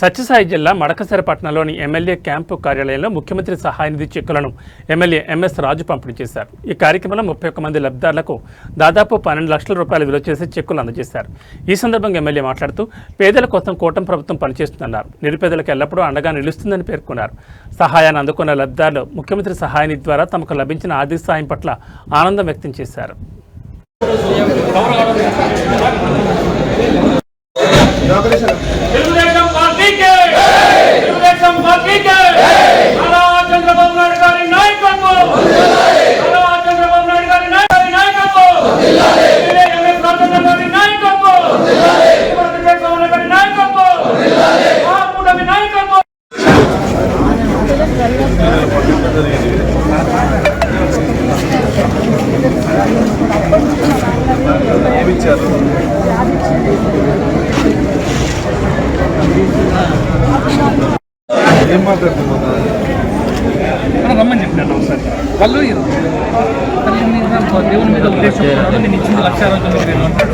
సత్యసాయి జిల్లా మడకసరపట్నంలోని MLA camp కార్యాలయంలో ముఖ్యమంత్రి సహాయ నిధి చెక్కులను ఎమ్మెల్యే ఎంఎస్ రాజు పంపిణీ చేశారు. ఈ కార్యక్రమంలో ముప్పై ఒక్క మంది లబ్ధిదారులకు దాదాపు పన్నెండు లక్షల రూపాయలు విలువ చేసే చెక్కులు అందజేశారు. ఈ సందర్భంగా ఎమ్మెల్యే మాట్లాడుతూ పేదల కోసం కూటమి ప్రభుత్వం పనిచేస్తుందన్నారు. నిరుపేదలకు ఎల్లప్పుడూ అండగా నిలుస్తుందని పేర్కొన్నారు. సహాయాన్ని అందుకున్న లబ్ధిదారులు ముఖ్యమంత్రి సహాయ నిధి ద్వారా తమకు లభించిన ఆర్థిక సాయం పట్ల ఆనందం వ్యక్తం చేశారు. తెలుగుదేశం ఏం మాట్లాడుతున్నా రమ్మని చెప్పినాను ఒకసారి. వాళ్ళు తల్లి మీద దేవుని మీద ఉద్దేశం నేను ఇచ్చింది లక్ష అరవై తొమ్మిది వేలు అంటే